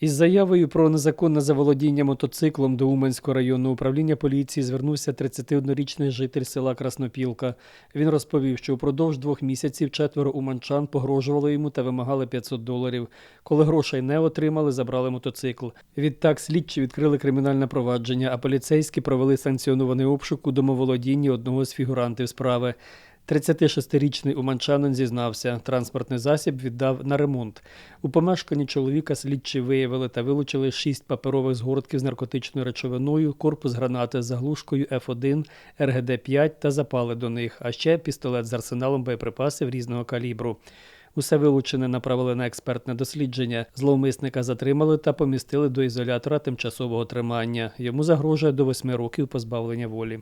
Із заявою про незаконне заволодіння мотоциклом до Уманського районного управління поліції звернувся 31-річний житель села Краснопілка. Він розповів, що упродовж двох місяців четверо уманчан погрожували йому та вимагали 500 доларів. Коли грошей не отримали, забрали мотоцикл. Відтак слідчі відкрили кримінальне провадження, а поліцейські провели санкціонований обшук у домоволодінні одного з фігурантів справи. 36-річний уманчанин зізнався, транспортний засіб віддав на ремонт. У помешканні чоловіка слідчі виявили та вилучили шість паперових згортків з наркотичною речовиною, корпус гранати з заглушкою F1, РГД-5 та запали до них, а ще пістолет з арсеналом боєприпасів різного калібру. Усе вилучене направили на експертне дослідження. Зловмисника затримали та помістили до ізолятора тимчасового тримання. Йому загрожує до восьми років позбавлення волі.